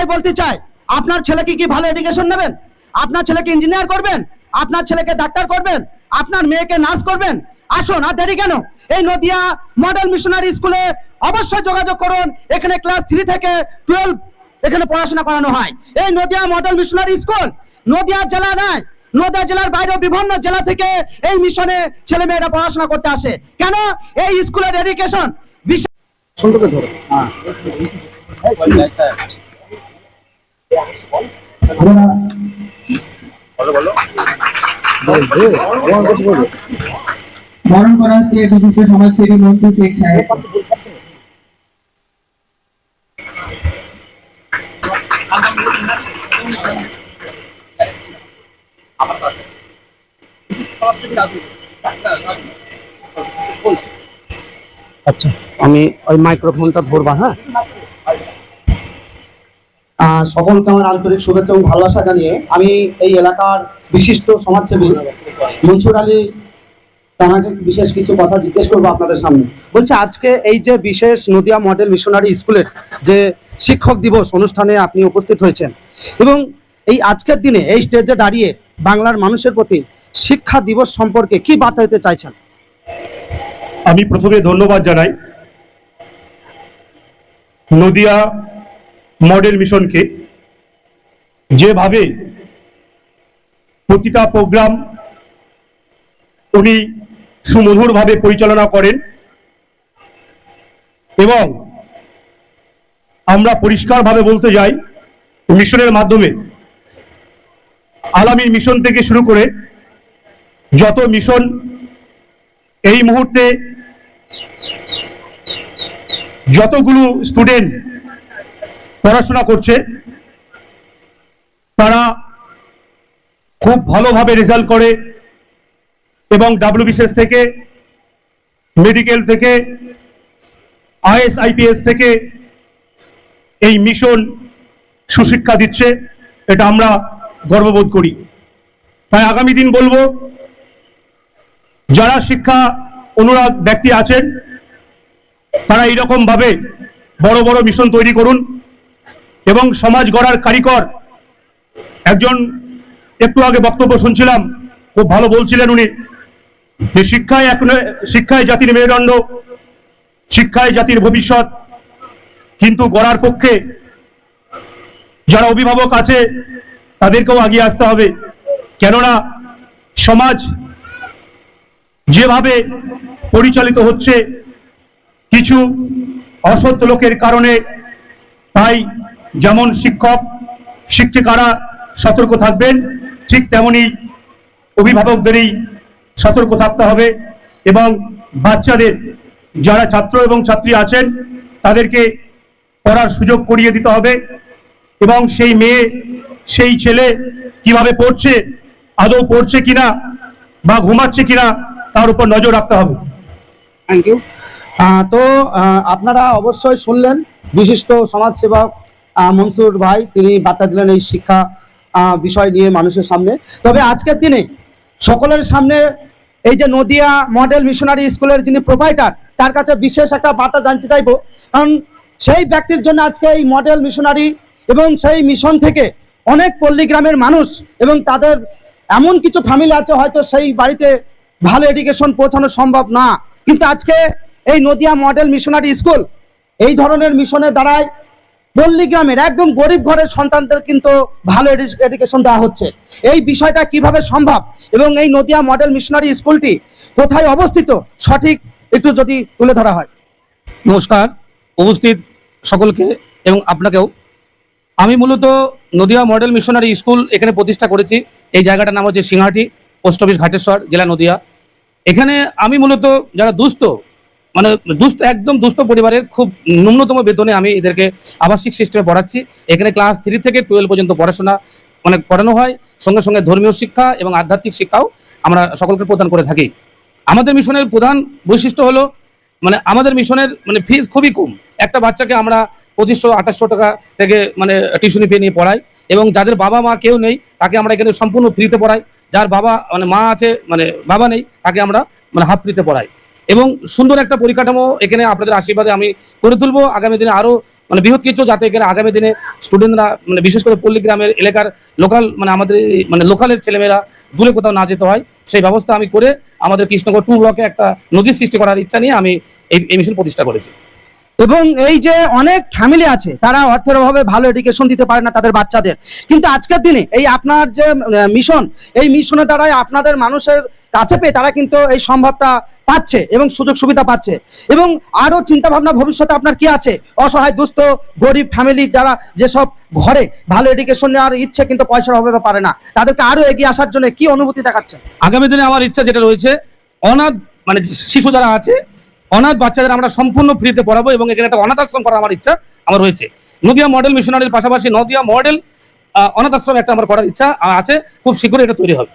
কথাই বলতে চাই আপনার ছেলেকে কি ভালো এডুকেশন নেবেন? আপনার ছেলেকে ইঞ্জিনিয়ার করবেন? আপনার ছেলেকে ডাক্তার করবেন? আপনার মেয়েকে নার্স করবেন? আসুন আর দেরি কেন? এই নদিয়া মডেল মিশনারি স্কুলে অবশ্যই যোগাযোগ করুন। এখানে ক্লাস থ্রি থেকে টুয়েলভ এখানে পড়াশোনা করানো হয়। এই Nadia model missionary school Nadia জেলা নয় নদিয়া জেলার বাইরে বিভিন্ন জেলা থেকে এই মিশনে ছেলে মেয়েরা পড়াশোনা করতে আসে। কেন? এই স্কুলের এডুকেশন বিশেষ বরণ করা হচ্ছে বিশিষ্ট সমাজসেবী মন্ত্রী শেখ সাহেব আচ্ছা আমি ওই মাইক্রোফোনটা ধরবা হ্যাঁ? সকলকে আমার আন্তরিক শুভেচ্ছা এবং ভালোবাসা জানিয়ে আমি এই এলাকার বিশিষ্ট সমাজসেবী মনসুর আলী তাকে বিশেষ কিছু কথা জিজ্ঞেস করব আপনাদের সামনে। বলছে, আজকে এই যে বিশেষ নদিয়া মডেল মিশনারি স্কুলের যে শিক্ষক দিবস অনুষ্ঠানে আপনি উপস্থিত হয়েছেন এবং এই আজকের দিনে এই স্টেজে দাঁড়িয়ে বাংলার মানুষের প্রতি শিক্ষা দিবস সম্পর্কে কি বার্তা দিতে চাইছেন? আমি প্রথমে ধন্যবাদ জানাই। নদিয়া মডেল মিশনকে যেভাবে প্রতিটা প্রোগ্রাম উনি সুমধুরভাবে পরিচালনা করেন এবং আমরা পরিষ্কারভাবে বলতে যাই, মিশনের মাধ্যমে আলামীর মিশন থেকে শুরু করে যত মিশন এই মুহূর্তে যতগুলো স্টুডেন্ট পড়াশোনা করছে, তারা খুব ভালোভাবে রেজাল্ট করে এবং ডাব্লিউবিসিএস থেকে মেডিকেল থেকে আইএস আইপিএস থেকে এই মিশন সুশিক্ষা দিচ্ছে, এটা আমরা গর্ববোধ করি। তাই আগামী দিন বলব, যারা শিক্ষা অনুরাগ ব্যক্তি আছেন, তারা এইরকম ভাবে বড় বড় মিশন তৈরি করুন। এবং সমাজ গড়ার কারিকর একজন একটু আগে বক্তব্য শুনছিলাম, খুব ভালো বলছিলেন উনি, যে শিক্ষায় এক শিক্ষায় জাতির মেরুদণ্ড, শিক্ষায় জাতির ভবিষ্যৎ, কিন্তু গড়ার পক্ষে যারা অভিভাবক আছে, তাদেরকেও আগিয়ে আসতে হবে। কেননা সমাজ যেভাবে পরিচালিত হচ্ছে, কিছু অসৎ লোকের কারণে, তাই যেমন শিক্ষক, শিক্ষিকারা সতর্ক থাকবেন, ঠিক তেমনি অভিভাবকদেরই সতর্ক থাকতে হবে এবং বাচ্চাদের, যারা ছাত্র এবং ছাত্রী আছেন, তাদেরকে পড়ার সুযোগ করিয়ে দিতে হবে এবং সেই মেয়ে, সেই ছেলে কীভাবে পড়ছে, আদৌ পড়ছে কিনা বা ঘুমাচ্ছে কিনা তার উপর নজর রাখতে হবে। থ্যাংক ইউ তো আপনারা অবশ্যই শুনলেন বিশিষ্ট সমাজসেবক মনসুর ভাই, তিনি বার্তা দিলেন এই শিক্ষা বিষয় নিয়ে মানুষের সামনে। তবে আজকের দিনে সকলের সামনে এই যে নদিয়া মডেল মিশনারি স্কুলের যিনি প্রোভাইডার তার কাছে বিশেষ একটা বার্তা জানতে চাইব। কারণ সেই ব্যক্তির জন্য আজকে এই মডেল মিশনারি এবং সেই মিশন থেকে অনেক পল্লী গ্রামের মানুষ এবং তাদের এমন কিছু ফ্যামিলি আছে, হয়তো সেই বাড়িতে ভালো এডুকেশন পৌঁছানো সম্ভব না। কিন্তু আজকে এই নদিয়া মডেল মিশনারি স্কুল এই ধরনের মিশনের দ্বারাই পল্লী গ্রামের একদম গরিব ঘরের সন্তানদের কিন্তু ভালো এডুকেশন দেওয়া হচ্ছে। এই বিষয়টা কীভাবে সম্ভব? এবং এই নদিয়া মডেল মিশনারি স্কুলটি কোথায় অবস্থিত? সঠিক একটু যদি তুলে ধরা হয়। নমস্কার, উপস্থিত সকলকে এবং আপনাকেও। আমি মূলত নদিয়া মডেল মিশনারি স্কুল এখানে প্রতিষ্ঠা করেছি। এই জায়গাটার নাম হচ্ছে সিংহাটি, পোস্ট অফিস ঘাটেশ্বর, জেলা নদিয়া। এখানে আমি মূলত যারা দুস্থ মানে দুস্থ, একদম দুস্থ পরিবারের খুব ন্যূনতম বেতনে আমি এদেরকে আবাসিক সিস্টেমে পড়াচ্ছি। এখানে ক্লাস থ্রি থেকে টুয়েলভ পর্যন্ত পড়াশোনা মানে পড়ানো হয়। সঙ্গে সঙ্গে ধর্মীয় শিক্ষা এবং আধ্যাত্মিক শিক্ষাও আমরা সকলকে প্রদান করে থাকি। আমাদের মিশনের প্রধান বৈশিষ্ট্য হলো মানে আমাদের মিশনের মানে ফিজ খুবই কম। একটা বাচ্চাকে আমরা পঁচিশশো, আঠাশশো টাকা থেকে মানে টিউশনি ফি নিয়ে পড়াই এবং যাদের বাবা মা কেউ নেই, তাকে আমরা এখানে সম্পূর্ণ ফ্রিতে পড়াই। যার বাবা মানে মা আছে মানে বাবা নেই, তাকে আমরা মানে হাফ ফ্রিতে পড়াই। এবং সুন্দর একটা পরিকাঠামো এখানে আপনাদের আশীর্বাদে আমি করে তুলবো। আগামী দিনে আরও মানে বৃহৎ কিছু যাতে এখানে আগামী দিনে স্টুডেন্টরা মানে বিশেষ করে পল্লী গ্রামের এলাকার লোকাল মানে আমাদের মানে লোকালের ছেলেমেয়েরা দূরে কোথাও না যেতে হয়, সেই ব্যবস্থা আমি করে আমাদের কৃষ্ণনগর টু ব্লকে একটা নজির সৃষ্টি করার ইচ্ছা নিয়ে আমি এই এই মিশন প্রতিষ্ঠা করেছি। এবং এই যে অনেক ফ্যামিলি আছে, তারা অর্থের অভাবে ভালো এডুকেশন দিতে পারে না তাদের বাচ্চাদের। কিন্তু আজকের দিনে এই আপনার যে মিশন এই মিশনের দ্বারাই আপনাদের মানুষের কাছে পেয়ে তারা কিন্তু এই সম্ভবটা পাচ্ছে এবং সুযোগ সুবিধা পাচ্ছে। এবং আরও চিন্তা ভাবনা ভবিষ্যতে আপনার কি আছে? অসহায়, দুস্থ, গরিব ফ্যামিলি যারা যেসব ঘরে ভালো এডুকেশন নেওয়ার ইচ্ছে কিন্তু পয়সার অভাবে পারে না, তাদেরকে আরও এগিয়ে আসার জন্য কি অনুভূতি দেখাচ্ছে? আগামী দিনে আমার ইচ্ছা যেটা রয়েছে, অনাথ মানে শিশু যারা আছে, অনাথ বাচ্চাদের আমরা সম্পূর্ণ ফ্রিতে পড়াবো এবং এখানে একটা অনাথ আশ্রম করার আমার ইচ্ছা আমার রয়েছে। নদিয়া মডেল মিশনারির পাশাপাশি নদিয়া মডেল অনাথ আশ্রম একটা আমার করার ইচ্ছা আছে। খুব শীঘ্রই এটা তৈরি হবে।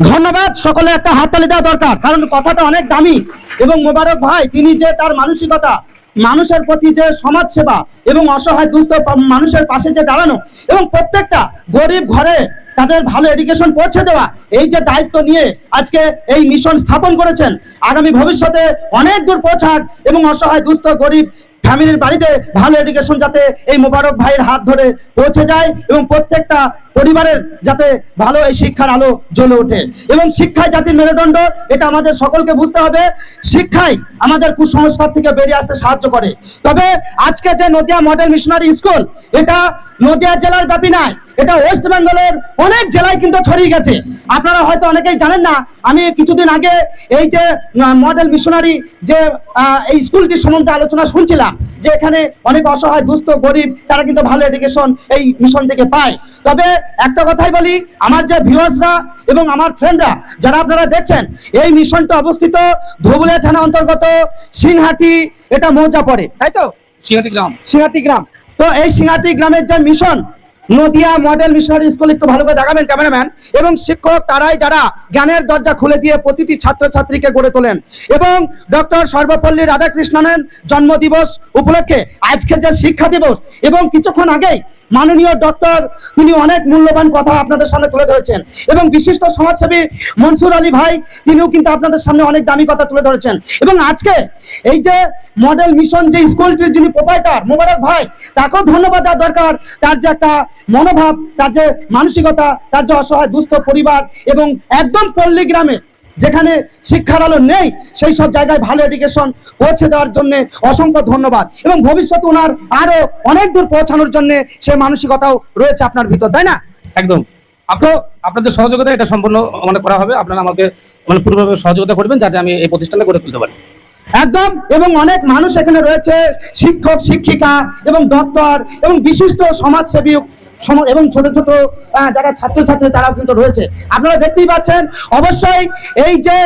ধন্যবাদ সকলে একটা হাততালি দেওয়া দরকার, কারণ কথাটা অনেক দামি। এবং মোবারক ভাই, তিনি যে তার মানসিকতা, মানুষের প্রতি যে সমাজ সেবা এবং অসহায় দুস্থ মানুষের পাশে যে দাঁড়ানো এবং প্রত্যেকটা গরিব ঘরে তাদের ভালো এডুকেশন পৌঁছে দেওয়া, এই যে দায়িত্ব নিয়ে আজকে এই মিশন স্থাপন করেছেন, আগামী ভবিষ্যতে অনেক দূর পৌঁছাক এবং অসহায়, দুস্থ, গরিব ফ্যামিলির বাড়িতে ভালো এডুকেশন যাতে এই মোবারক ভাইয়ের হাত ধরে পৌঁছে যায় এবং প্রত্যেকটা পরিবারের যাতে ভালো এই শিক্ষার আলো জ্বলে ওঠে। এবং শিক্ষায় জাতির মেরুদণ্ড, এটা আমাদের সকলকে বুঝতে হবে। শিক্ষাই আমাদের কুসংস্কার থেকে বেরিয়ে আসতে সাহায্য করে। তবে আজকে যে নদিয়া মডেল মিশনারি স্কুল, এটা নদিয়া জেলার ব্যাপী নয়, এটা ওয়েস্ট বেঙ্গলের অনেক জেলায় কিন্তু ছড়িয়ে গেছে। আপনারা হয়তো অনেকেই জানেন না, আমি কিছুদিন আগে এই যে মডেল মিশনারি যে এই স্কুলটি সম্বন্ধে আলোচনা শুনছিলাম। যে এখানে অনেক অসহায় দুস্থ গরিব তারা কিন্তু ভালো এডুকেশন এই মিশন থেকে পায়। তবে একটা কথাই বলি আমার যে ভিউয়ার্সরা এবং আমার ফ্রেন্ডরা যারা আপনারা দেখছেন এই মিশনটা অবস্থিত ধুবুলিয়া থানা অন্তর্গত সিংহাটি এটা মৌজা পড়ে তাই তো? সিংহাটি গ্রাম। সিংহাটি গ্রাম। তো এই সিংহাটি গ্রামের যে mission Nadia model missionary school একটু ভালো করে দেখাবেন ক্যামেরাম্যান। এবং শিক্ষক তারাই যারা জ্ঞানের দরজা খুলে দিয়ে প্রতিটি ছাত্রছাত্রীকে গড়ে তোলেন। এবং ডক্টর সর্বপল্লী রাধাকৃষ্ণনের জন্মদিবস উপলক্ষে আজকে যে শিক্ষা দিবস, এবং কিছুক্ষণ আগেই মাননীয় ডক্টর তিনি অনেক মূল্যবান কথা আপনাদের সামনে তুলে ধরেছেন। এবং বিশিষ্ট সমাজসেবী মনসুর আলী ভাই, তিনিও কিন্তু আপনাদের সামনে অনেক দামি কথা তুলে ধরেছেন। এবং আজকে এই যে মডেল মিশন যে স্কুলটির যিনি প্রোপাইটার মোবারক ভাই, তাকেও ধন্যবাদ দেওয়া দরকার। তার যে একটা মনোভাব তার যে মানসিকতা তার যে অসহায় দুস্থ পরিবার এবং একদম পল্লী গ্রামে যেখানে শিক্ষার আলো নেই সেই সব জায়গায় ভালো এডুকেশন পৌঁছে দেওয়ার জন্য অসংখ্য ধন্যবাদ এবং ভবিষ্যতে ওনার আরও অনেক দূর পৌঁছানোর জন্য সেই মানসিকতাও রয়েছে আপনার ভিতর তাই না? একদম। তো আপনাদের সহযোগিতা এটা সম্পূর্ণ মানে করা হবে। আপনারা আমাকে মানে পূর্বভাবে সহযোগিতা করবেন যাতে আমি এই প্রতিষ্ঠানে গড়ে তুলতে পারি। একদম এবং অনেক মানুষ এখানে রয়েছে শিক্ষক শিক্ষিকা এবং ডক্টর এবং বিশিষ্ট সমাজসেবী এবং ছোট ছোট যারা ছাত্রছাত্রী তারাও কিন্তু রয়েছে। আপনারা দেখতেই পাচ্ছেন অবশ্যই এই যে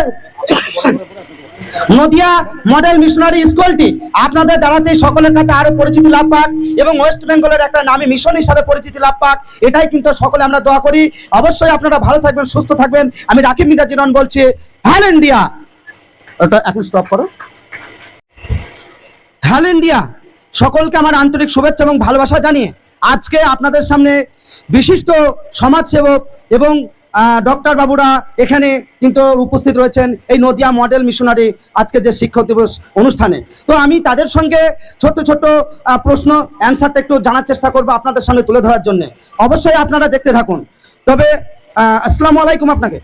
নদিয়া মডেল মিশনারি স্কুলটি আপনাদের দ্বারাতেই সকলের কাছে আরও পরিচিতি লাভ পাক এবং ওয়েস্ট বেঙ্গলের একটা নামী মিশন হিসাবে পরিচিতি লাভ পাক। এটাই কিন্তু সকলে আমরা দোয়া করি। অবশ্যই আপনারা ভালো থাকবেন সুস্থ থাকবেন। আমি রাকিব মিটা জিরন বলছি হ্যালো ইন্ডিয়া। ওটা এখন স্টপ করো। হ্যালো ইন্ডিয়া সকলকে আমার আন্তরিক শুভেচ্ছা এবং ভালোবাসা জানিয়ে আজকে আপনাদের সামনে বিশিষ্ট সমাজসেবক এবং ডক্টর বাবুরা এখানে কিন্তু উপস্থিত রয়েছেন এই নদিয়া মডেল মিশনারি আজকে যে শিক্ষক দিবস অনুষ্ঠানে। তো আমি তাদের সঙ্গে ছোট্ট আহ, প্রশ্ন অ্যান্সারটা একটু জানার চেষ্টা করব আপনাদের সামনে তুলে ধরার জন্য। অবশ্যই আপনারা দেখতে থাকুন। তবে আসসালামু আলাইকুম আপনাকে।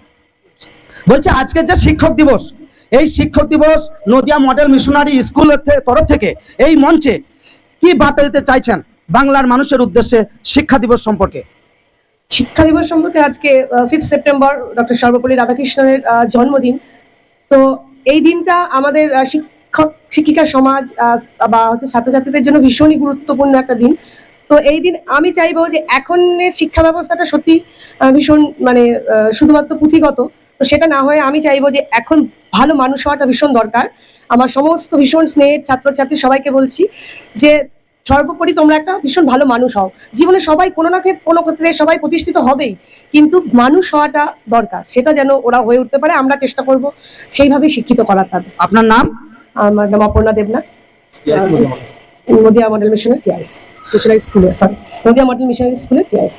বলছে আজকে যে শিক্ষক দিবস এই শিক্ষক দিবস নদিয়া মডেল মিশনারি স্কুলের তরফ থেকে এই মঞ্চে কি বার্তা দিতে চাইছেন? বাংলার মানুষের উদ্দেশ্যে শিক্ষা দিবস সম্পর্কে। শিক্ষা দিবস সম্পর্কে আজকে ফিফথ সেপ্টেম্বর ডক্টর সর্বপল্লী রাধাকৃষ্ণনের জন্মদিন। তো এই দিনটা আমাদের শিক্ষক, শিক্ষিকা সমাজ বা হচ্ছে ছাত্রছাত্রীদের জন্য ভীষণই গুরুত্বপূর্ণ একটা দিন। তো এই দিন আমি চাইব যে এখনের শিক্ষা ব্যবস্থাটা সত্যি ভীষণ মানে শুধুমাত্র পুঁথিগত। তো সেটা না হয়ে আমি চাইব যে এখন ভালো মানুষ হওয়াটা ভীষণ দরকার। আমার সমস্ত ভীষণ স্নেহের ছাত্রছাত্রী সবাইকে বলছি যে সর্বোপরি তোমরা একটা ভীষণ ভালো মানুষ হও। জীবনে সবাই কোনো না কোনো ক্ষেত্রে সবাই প্রতিষ্ঠিত হবেই। কিন্তু মানুষ হওয়াটা দরকার। সেটা যেন ওরা হয়ে উঠতে পারে আমরা চেষ্টা করব সেইভাবে শিক্ষিত করার তাদের। আপনার নাম? আমার নাম অপর্ণা দেবনাথ। নদিয়া মডেল মিশনের টিআইস মিশনারি স্কুলে সরি নদিয়া মডেল মিশনারি স্কুলের টিআইস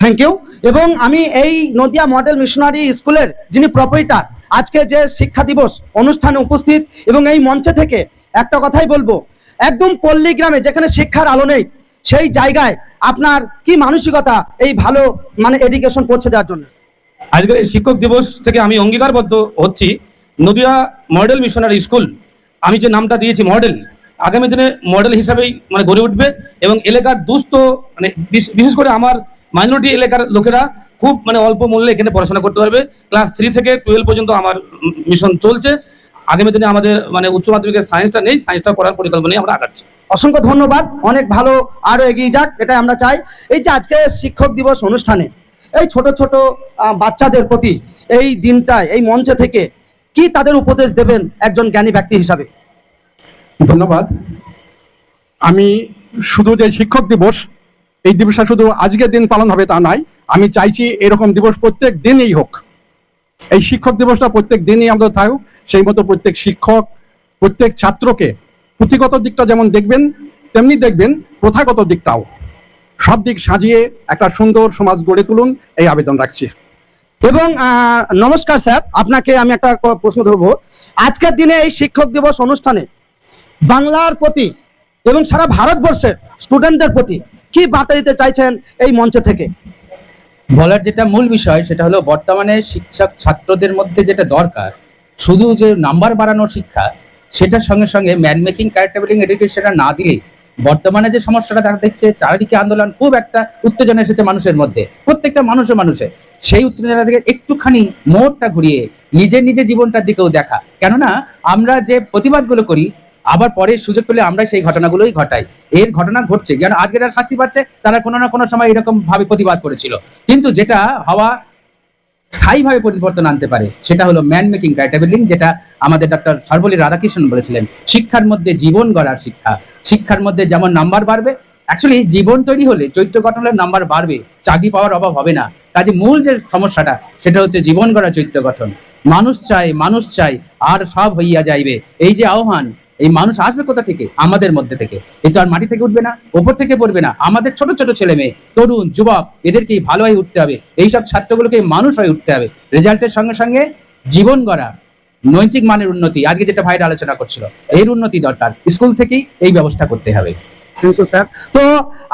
থ্যাংক ইউ এবং আমি এই নদিয়া মডেল মিশনারি স্কুলের যিনি প্রপাইটার আজকে যে শিক্ষা দিবস অনুষ্ঠানে উপস্থিত এবং এই মঞ্চে থেকে একটা কথাই বলব একদম পল্লী গ্রামে, যেখানে শিক্ষার আলো নেই, সেই জায়গায় আপনার কি মানসিকতা এই ভালো মানে এডুকেশন পৌঁছে দেওয়ার জন্য? আজকের এই শিক্ষক দিবস থেকে আমি অঙ্গীকারবদ্ধ হচ্ছি। নদিয়া মডেল মিশনারি স্কুল, আমি যে নামটা দিয়েছি মডেল, আগামী দিনে মডেল হিসাবেই মানে গড়ে উঠবে এবং এলাকার দুস্থ মানে বিশ- বিশেষ করে আমার মাইনরিটি এলাকার লোকেরা খুব মানে অল্প মূল্যে এখানে পড়াশোনা করতে পারবে। ক্লাস থ্রি থেকে টুয়েলভ পর্যন্ত আমার মিশন চলছে। আগামী দিনে আমাদের মানে উচ্চ মাধ্যমিকের সায়েন্সটা নেই সায়েন্সটা করার পরিকল্পনা নিয়ে আমরা আগাচ্ছি। অসংখ্য ধন্যবাদ অনেক ভালো আরও এগিয়ে যাক এটাই আমরা চাই। এই যে আজকে শিক্ষক দিবস অনুষ্ঠানে এই ছোট ছোট বাচ্চাদের প্রতি এই দিনটায় এই মঞ্চে থেকে কি তাদের উপদেশ দেবেন একজন জ্ঞানী ব্যক্তি হিসাবে? ধন্যবাদ। আমি শুধু যে শিক্ষক দিবস এই দিবসটা শুধু আজকের দিন পালন হবে তা নয় আমি চাইছি এরকম দিবস প্রত্যেক দিনই হোক। এই শিক্ষক দিবসটা প্রত্যেক দিনই আমাদের থাকুক। সেই মতো প্রত্যেক শিক্ষক প্রত্যেক ছাত্রকে পুঁথিগত দিকটা যেমন দেখবেন তেমনি দেখবেন প্রথাগত দিকটাও। সব দিক সাজিয়ে একটা সুন্দর সমাজ গড়ে তুলুন এই আবেদন রাখছি। এবং নমস্কার স্যার আপনাকে আমি একটা প্রশ্ন ধরবো। আজকের দিনে এই শিক্ষক দিবস অনুষ্ঠানে বাংলার প্রতি এবং সারা ভারতবর্ষের স্টুডেন্টদের প্রতি কি বার্তা দিতে চাইছেন এই মঞ্চে থেকে? বলার যেটা মূল বিষয় সেটা হলো বর্তমানে শিক্ষক ছাত্রদের মধ্যে যেটা দরকার শুধু যে নাম্বার বাড়ানোর শিক্ষা, সেটার সঙ্গে সঙ্গে ম্যান মেকিং ক্যারেক্টার বিল্ডিং এডুকেশনটা না দিলে বর্তমানে যে সমস্যাটা দেখা দেখছে, চারিদিকে আন্দোলন খুব একটা উত্তেজনা এসেছে মানুষের মধ্যে। প্রত্যেকটা মানুষের মানুষে সেই উত্তেজনা থেকে একটুখানি মোড়টা ঘুরিয়ে নিজের নিজের জীবনটার দিকেও দেখা। কেননা আমরা যে প্রতিবাদগুলো করি, আবার পরে সুযোগ পেলে আমরা সেই ঘটনাগুলোই ঘটাই। এর ঘটনা ঘটছে। যেন আজকে যারা শাস্তি পাচ্ছে, তারা কোনো না কোনো সময় এরকম ভাবে প্রতিবাদ করেছিল। কিন্তু যেটা হওয়া স্থায়ীভাবে পরিবর্তন আনতে পারে, সেটা হলো ম্যান মেকিং বিল্ডিং যেটা আমাদের ডক্টর সর্বলী রাধাকৃষ্ণন বলেছিলেন। শিক্ষার মধ্যে জীবন গড়ার শিক্ষা। শিক্ষার মধ্যে যেমন নাম্বার বাড়বে অ্যাকচুয়ালি জীবন তৈরি হলে চৈত্র গঠনের নাম্বার বাড়বে, চাকরি পাওয়ার অভাব হবে না। কাজে মূল যে সমস্যাটা, সেটা হচ্ছে জীবন গড়া চৈত্র গঠন। মানুষ চাই মানুষ চাই আর সব হইয়া যাইবে। এই যে আহ্বান এই মানুষ আসবে কোথা থেকে? আমাদের মধ্যে থেকে। এ তো আর মাটি থেকে উঠবে না, ওপর থেকে পড়বে না। আমাদের ছোট ছোট ছেলে মেয়ে, তরুণ, যুবক এদেরকে ভালো হয়ে উঠতে হবে। এইসব ছাত্রগুলোকে মানুষ হয়ে উঠতে হবে। রেজাল্টের সঙ্গে সঙ্গে জীবন গড়া, নৈতিক মানের উন্নতি। আজকে যেটা ভাইরা আলোচনা করছিল, এর উন্নতি দরকার। স্কুল থেকেই এই ব্যবস্থা করতে হবে। ইউ স্যার তো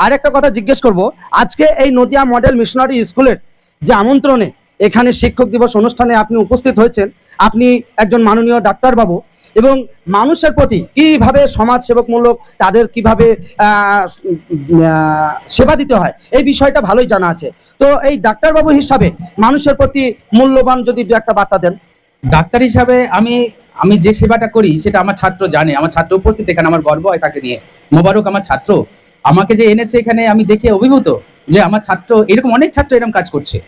আরেকটা কথা জিজ্ঞেস করব। আজকে এই নদিয়া মডেল মিশনারি স্কুলের যে আমন্ত্রণে এখানে শিক্ষক দিবস অনুষ্ঠানে আপনি উপস্থিত হয়েছেন। আপনি একজন মাননীয় ডাক্তারবাবু এবং মানুষের প্রতি কীভাবে সমাজ সেবকমূলক তাদের কীভাবে সেবা দিতে হয়, এই বিষয়টা ভালোই জানা আছে। তো এই ডাক্তারবাবু হিসাবে মানুষের প্রতি মূল্যবান যদি দু একটা বার্তা দেন। ডাক্তার হিসাবে আমি আমি যে সেবাটা করি সেটা আমার ছাত্র জানে। আমার ছাত্র উপস্থিত, এখানে আমার গর্ব হয় তাকে নিয়ে। মোবারক আমার ছাত্র। আমাকে যে এনেছে এখানে আমি দেখে অভিভূত যে আমার ছাত্র, এরকম অনেক ছাত্র এরকম কাজ করছে।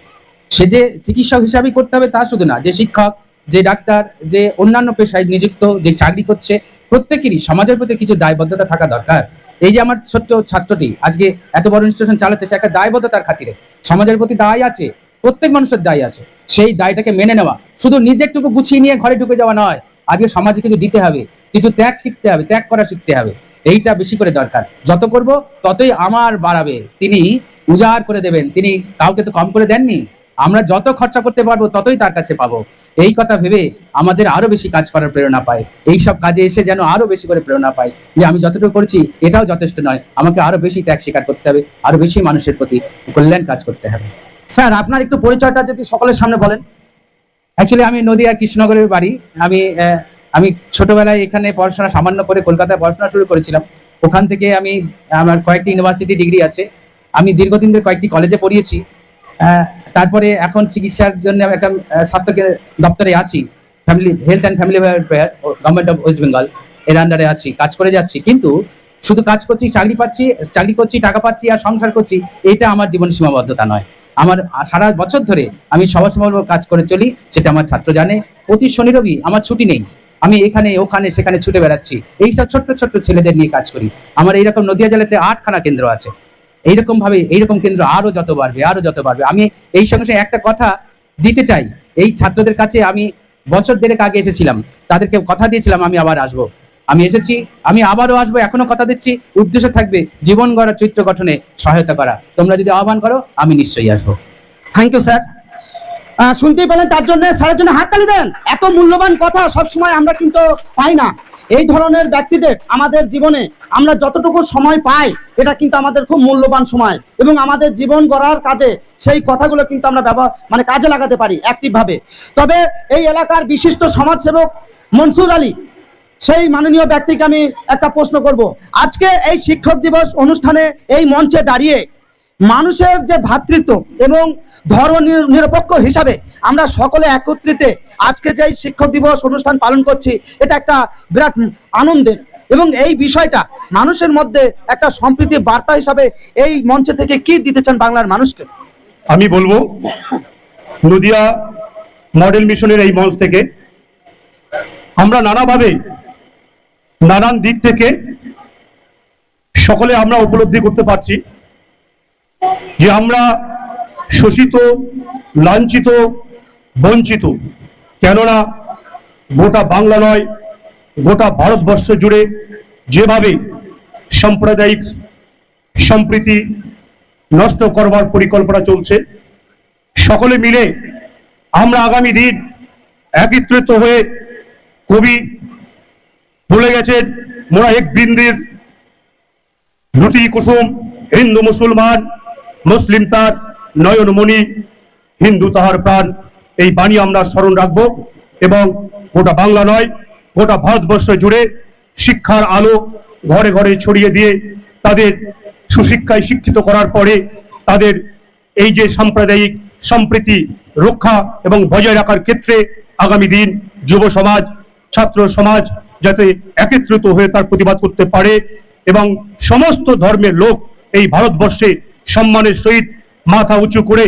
সে যে চিকিৎসক হিসাবেই করতে হবে তা শুধু না, যে শিক্ষক, যে ডাক্তার, যে অন্যান্য পেশায় নিযুক্ত, যে চাকরি করছে, প্রত্যেকেরই সমাজের প্রতি কিছু দায়বদ্ধতা থাকা দরকার। এই যে আমার ছোট্ট ছাত্রটি, আজকে এত বড় ইনস্টিটিউশন চালাচ্ছে, সে একটা দায়বদ্ধতার খাতিরে। সমাজের প্রতি দায় আছে, প্রত্যেক মানুষের দায় আছে। সেই দায়টাকে মেনে নেওয়া, শুধু নিজেরটুকু গুছিয়ে নিয়ে ঘরে ঢুকে যাওয়া নয়, আজকে সমাজে কিছু দিতে হবে, কিছু ত্যাগ শিখতে হবে, ত্যাগ করা শিখতে হবে। এইটা বেশি করে দরকার। যত করব, ততই আমার বাড়াবে। তিনি উজাড় করে দেবেন। তিনি কাউকে তো কম করে দেননি? আমরা যত খরচা করতে পারব ততই তার কাছে পাবো। এই কথা ভেবে আমাদের আরও বেশি কাজ করার প্রেরণা পায়। এই সব কাজে এসে যেন আরও বেশি করে প্রেরণা পাই যে আমি যতটুকু করছি এটাও যথেষ্ট নয়। আমাকে আরও বেশি ত্যাগ স্বীকার করতে হবে, আরও বেশি মানুষের প্রতি কল্যাণ কাজ করতে হবে। স্যার, আপনার একটু পরিচয়টা যদি সকলের সামনে বলেন। অ্যাকচুয়ালি আমি নদিয়া কৃষ্ণনগরের বাড়ি। আমি আমি ছোটবেলায় এখানে পড়াশোনা সামান্য করে কলকাতায় পড়াশোনা শুরু করেছিলাম। ওখান থেকে আমি আমার কয়েকটি ইউনিভার্সিটি ডিগ্রি আছে। আমি দীর্ঘদিন ধরে কয়েকটি কলেজে পড়িয়েছি। তারপরে এখন চিকিৎসার জন্য একটা স্বাস্থ্য দপ্তরে আছি। Family health and family welfare government of West Bengal এর আন্ডারে আছি, কাজ করে যাচ্ছি। কিন্তু শুধু কাজ করছি, চাকরি পাচ্ছি, চাকরি করছি, টাকা পাচ্ছি আর সংসার করছি, এটা আমার জীবন সীমাবদ্ধতা নয়। আমার সারা বছর ধরে আমি সবার সময় কাজ করে চলি, সেটা আমার ছাত্র জানে। প্রতি শনি রবি, আমার ছুটি নেই। আমি এখানে, ওখানে, সেখানে ছুটে বেড়াচ্ছি। এইসব ছোট্ট ছোট্ট ছেলেদের নিয়ে কাজ করি। আমার এইরকম নদিয়া জেলাতে আটখানা কেন্দ্র আছে। এইরকম ভাবে, এইরকম কেন্দ্র আরও যত বাড়বে, আরও যত বাড়বে। আমি এই সঙ্গে সঙ্গে একটা কথা দিতে চাই। এই ছাত্রদের কাছে আমি বছর দেড়েক আগে এসেছিলাম। তাদেরকে কথা দিয়েছিলাম, আমি আবার আসব। আমি এসেছি, আমি আবারও আসব, এখনও কথা দিচ্ছি। উদ্দেশ্য থাকবে জীবন গড়া, চরিত্র গঠনে সহায়তা করা। তোমরা যদি আহ্বান করো, আমি নিশ্চয়ই আসব। থ্যাংক ইউ স্যার শুনতেই পেলেন, তার জন্য স্যারের জন্য হাততালি দেন। এত মূল্যবান কথা সবসময় আমরা কিন্তু পাই না। এই ধরনের ব্যক্তিদের আমাদের জীবনে আমরা যতটুকু সময় পাই, এটা কিন্তু আমাদের খুব মূল্যবান সময়। এবং আমাদের জীবন গড়ার কাজে সেই কথাগুলো কিন্তু আমরা ব্যবহার মানে কাজে লাগাতে পারি অ্যাক্টিভ ভাবে তবে এই এলাকার বিশিষ্ট সমাজসেবক মনসুর আলী, সেই মাননীয় ব্যক্তিকে আমি একটা প্রশ্ন করব। আজকে এই শিক্ষক দিবস অনুষ্ঠানে এই মঞ্চে দাঁড়িয়ে মানুষের যে ভ্রাতৃত্ব এবং ধর্ম নির- নিরপেক্ষ হিসাবে আমরা সকলে একত্রিতে আজকে যে শিক্ষক দিবস অনুষ্ঠান পালন করছি, এটা একটা বিরাট আনন্দের এবং এই বিষয়টা মানুষের মধ্যে একটা সম্প্রীতি বার্তা হিসাবে এই মঞ্চে থেকে কি দিতে চান বাংলার মানুষকে? আমি বলব, নদিয়া মডেল মিশনের এই মঞ্চ থেকে আমরা নানাভাবে নানান দিক থেকে সকলে আমরা উপলব্ধি করতে পারছি। যে আমরা শোষিত, লাঞ্ছিত, বঞ্চিত। কেননা গোটা বাংলা নয়, গোটা ভারতবর্ষ জুড়ে যেভাবে সাম্প্রদায়িক সম্প্রীতি নষ্ট করবার পরিকল্পনা চলছে, সকলে মিলে আমরা আগামী দিন একত্রিত হয়ে কবি বলে গেছেন, মোরা এক বিন্দির ধুতি কুসুম হিন্দু মুসলমান মুসলিম তার নয়নমণি, হিন্দু তাহার প্রাণ। এই বাণী আমরা স্মরণ রাখব এবং গোটা বাংলা নয়, গোটা ভারতবর্ষ জুড়ে শিক্ষার আলো ঘরে ঘরে ছড়িয়ে দিয়ে তাদের সুশিক্ষায় শিক্ষিত করার পরে তাদের এই যে সাম্প্রদায়িক সম্প্রীতি রক্ষা এবং বজায় রাখার ক্ষেত্রে আগামী দিন যুব সমাজ, ছাত্র সমাজ যাতে একত্রিত হয়ে তার প্রতিবাদ করতে পারে এবং সমস্ত ধর্মের লোক এই ভারতবর্ষে সম্মানের সহিত মাথা উঁচু করে,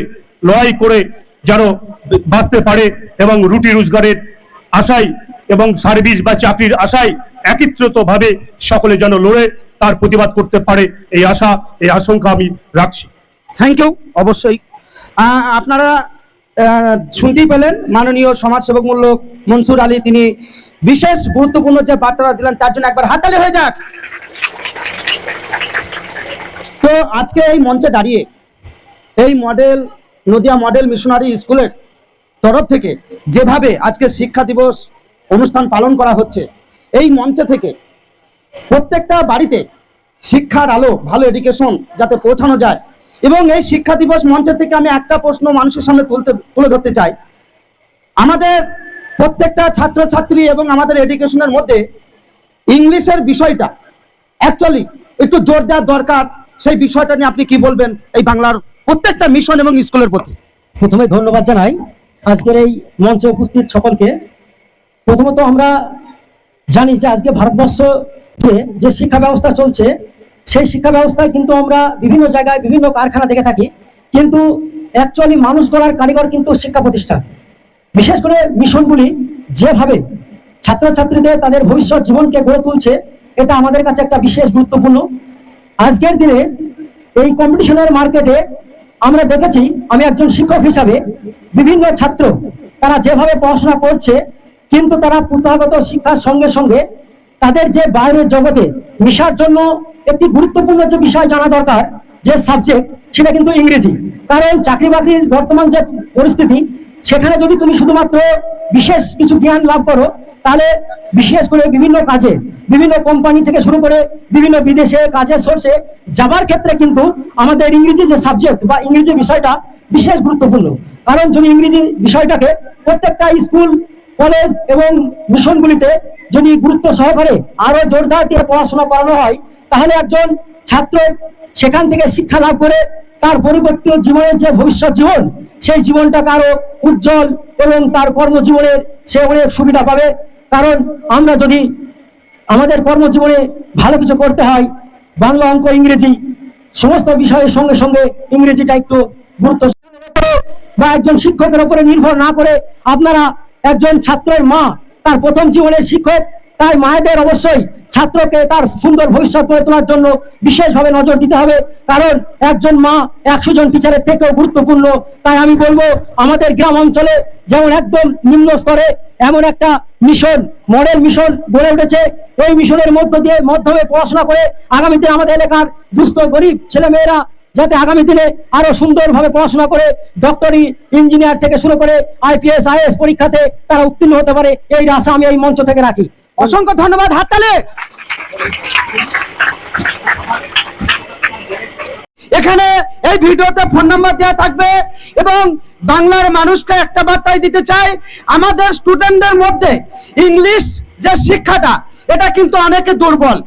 লড়াই করে যেন বাঁচতে পারে এবং রুটি রোজগারের আশায় এবং সার্ভিস বা চাকরির আশায় একত্রিত ভাবে সকলে যেন লড়ে, তার প্রতিবাদ করতে পারে এই আশা, এই আশঙ্কা আমি রাখছি। থ্যাংক ইউ অবশ্যই। আপনারা শুনতেই পেলেন, মাননীয় সমাজসেবক মূল্য মনসুর আলী, তিনি বিশেষ গুরুত্বপূর্ণ যে বার্তাটা দিলেন, তার জন্য একবার হাততালি হয়ে যাক। তো আজকে এই মঞ্চে দাঁড়িয়ে এই মডেল নদিয়া মডেল মিশনারি স্কুলের তরফ থেকে যেভাবে আজকে শিক্ষা দিবস অনুষ্ঠান পালন করা হচ্ছে, এই মঞ্চে থেকে প্রত্যেকটা বাড়িতে শিক্ষার আলো, ভালো এডুকেশন যাতে পৌঁছানো যায় এবং এই শিক্ষা দিবস মঞ্চের থেকে আমি একটা প্রশ্ন মানুষের সামনে তুলতে, তুলে ধরতে চাই। আমাদের প্রত্যেকটা ছাত্রছাত্রী এবং আমাদের এডুকেশনের মধ্যে ইংলিশের বিষয়টা অ্যাকচুয়ালি একটু জোর দেওয়ার দরকার। সেই বিষয়টা নিয়ে আপনি কি বলবেন এই বাংলার প্রত্যেকটা মিশন এবং স্কুলের প্রতি? প্রথমে ধন্যবাদ জানাই। আজকের এই মঞ্চে উপস্থিত সকলকে। প্রথমত আমরা জানি যে আজকে ভারতবর্ষে যে শিক্ষা ব্যবস্থা চলছে, সেই শিক্ষা ব্যবস্থায় কিন্তু আমরা বিভিন্ন জায়গায় বিভিন্ন কারখানা দেখে থাকি। কিন্তু অ্যাকচুয়ালি মানুষ গড়ার কারিগর কিন্তু শিক্ষা প্রতিষ্ঠান। বিশেষ করে মিশনগুলি যেভাবে ছাত্রছাত্রীদের তাদের ভবিষ্যৎ জীবনকে গড়ে তুলছে, এটা আমাদের কাছে একটা বিশেষ গুরুত্বপূর্ণ। আজকের দিনে এই কম্পিটিশনের মার্কেটে আমরা দেখেছি, আমি একজন শিক্ষক হিসাবে বিভিন্ন ছাত্র, তারা যেভাবে পড়াশোনা করছে, কিন্তু তারা প্রথাগত শিক্ষার সঙ্গে সঙ্গে তাদের যে বাইরের জগতে মিশার জন্য একটি গুরুত্বপূর্ণ যে বিষয় জানা দরকার, যে সাবজেক্ট সেটা কিন্তু ইংরেজি। কারণ চাকরি বাকরির বর্তমান যে পরিস্থিতি সেখানে যদি তুমি শুধুমাত্র বিশেষ কিছু জ্ঞান লাভ করো, তাহলে বিশেষ করে বিভিন্ন কাজে, বিভিন্ন কোম্পানি থেকে শুরু করে বিভিন্ন বিদেশে কাজের সোর্সে যাবার ক্ষেত্রে কিন্তু আমাদের ইংরেজি যে সাবজেক্ট বা ইংরেজি বিষয়টা বিশেষ গুরুত্বপূর্ণ। কারণ যদি ইংরেজি বিষয়টাকে প্রত্যেকটা স্কুল কলেজ এবং মিশনগুলিতে যদি গুরুত্ব সহকারে আরও জোরদার দিয়ে পড়াশোনা করানো হয়, তাহলে একজন ছাত্র সেখান থেকে শিক্ষা লাভ করে তার পরিবর্তিত জীবনের যে ভবিষ্যৎ জীবন, সেই জীবনটা আরও উজ্জ্বল এবং তার কর্মজীবনের সে অনেক সুবিধা পাবে। কারণ আমরা যদি আমাদের কর্মজীবনে ভালো কিছু করতে হয়, বাংলা অঙ্ক, ইংরেজি, সমস্ত বিষয়ের সঙ্গে সঙ্গে ইংরেজিটা একটু গুরুত্ব বা একজন শিক্ষকের উপরে নির্ভর না করে আপনারা একজন ছাত্রের মা, তার প্রথম জীবনের শিক্ষক, তাই মায়েদের অবশ্যই ছাত্রকে তার সুন্দর ভবিষ্যৎ গড়ে তোলার জন্য বিশেষভাবে নজর দিতে হবে। কারণ একজন মা একশো জন টিচারের থেকেও গুরুত্বপূর্ণ। তাই আমি বলব, আমাদের গ্রাম অঞ্চলে যেমন একদম নিম্ন স্তরে এমন একটা মিশন মডেল মিশন গড়ে উঠেছে। এই মিশনের মধ্য দিয়ে মাধ্যমে পড়াশোনা করে আগামীতে আমাদের এলাকার দুস্থ গরিব ছেলেমেয়েরা যাতে আগামী দিনে আরও সুন্দরভাবে পড়াশোনা করে ডক্টরি ইঞ্জিনিয়ার থেকে শুরু করে আইপিএস আইএস পরীক্ষাতে তারা উত্তীর্ণ হতে পারে, এই আশা আমি এই মঞ্চ থেকে রাখি। অসংখ্য ধন্যবাদ হাততালি। এখানে এই ভিডিওতে ফোন নাম্বার দেওয়া থাকবে এবং বাংলার মানুষকে একটা বার্তাই দিতে চাই, আমাদের স্টুডেন্টদের মধ্যে ইংলিশ যে শিক্ষাটা, এটা কিন্তু অনেকে দুর্বল।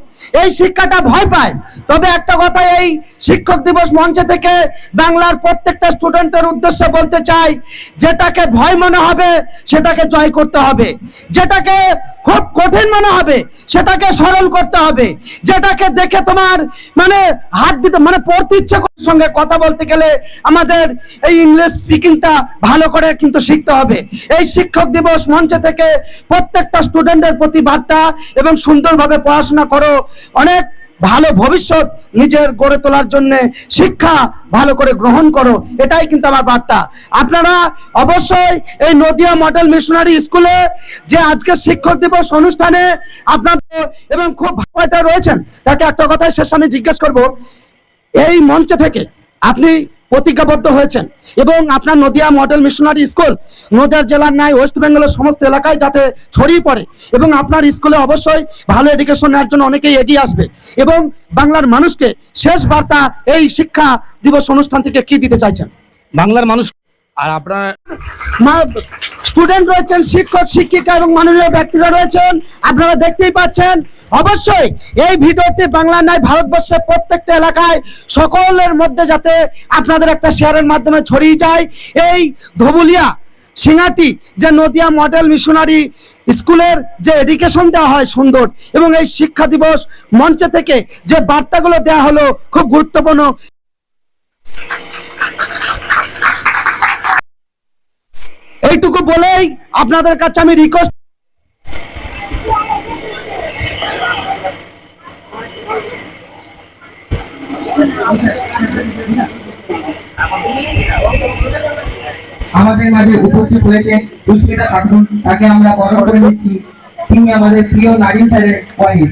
এই শিক্ষাটা ভয় পায়। তবে একটা কথা এই শিক্ষক দিবস মঞ্চে থেকে বাংলার প্রত্যেকটা স্টুডেন্টের উদ্দেশ্যে বলতে চাই, যেটাকে ভয় মনে হবে, সেটাকে জয় করতে হবে। যেটাকে খুব কঠিন মনে হবে। সেটাকে সরল করতে হবে। যেটাকে দেখে তোমার মানে হাত দিতে মানে পড়তে ইচ্ছে সঙ্গে কথা বলতে গেলে আমাদের এই ইংলিশ স্পিকিংটা ভালো করে কিন্তু শিখতে হবে। এই শিক্ষক দিবস মঞ্চে থেকে প্রত্যেকটা স্টুডেন্টের প্রতি বার্তা এবং সুন্দরভাবে পড়াশোনা করো। অনেক ভালো ভবিষ্যৎ নিজের গড়ে তোলার জন্য শিক্ষা ভালো করে গ্রহণ করো, এটাই কিন্তু আমার বার্তা। আপনারা অবশ্যই এই নদিয়া মডেল মিশনারি স্কুলে যে আজকে শিক্ষক দিবস অনুষ্ঠানে আপনাদের এবং খুব ভালো একটা রয়েছেন, তাকে একটা কথাই শেষ আমি জিজ্ঞেস করব। এই মঞ্চে থেকে আপনি প্রতিজ্ঞাবদ্ধ হয়েছেন। এবং আপনার Nadia model missionary school Nadia জেলার ন্যায় ওয়েস্ট বেঙ্গলের সমস্ত এলাকায় যাতে ছড়িয়ে পড়ে এবং আপনার স্কুলে অবশ্যই ভালো এডুকেশন নেওয়ার জন্য অনেকেই এগিয়ে আসবে। এবং বাংলার মানুষকে শেষ বার্তা এই শিক্ষা দিবস অনুষ্ঠান থেকে কি দিতে চাইছেন? বাংলার মানুষ আর আপনার স্টুডেন্ট রয়েছেন শিক্ষক শিক্ষিকা এবং মাননীয় ব্যক্তিরা রয়েছেন। আপনারা দেখতেই পাচ্ছেন অবশ্যই এই ভিডিওটি বাংলা নয়, ভারতবর্ষের প্রত্যেকটা এলাকায় সকলের মধ্যে যাতে আপনাদের একটা শেয়ারের মাধ্যমে ছড়িয়ে যায়। এই ধবুলিয়া সিঙ্গাটি যে নদিয়া মডেল মিশনারি স্কুলের যে এডুকেশন দেওয়া হয় সুন্দর এবং এই শিক্ষা দিবস মঞ্চে থেকে যে বার্তাগুলো দেওয়া হলো খুব গুরুত্বপূর্ণ। এইটুকু বলেই আপনাদের কাছে আমি রিকোয়েস্ট আমাদের মাঝে উপস্থিত হয়েছে সুস্মিতা খাতুন তাকে আমরা বড় করে নিচ্ছি। তিনি আমাদের প্রিয় নারী স্যারের ওয়াইফ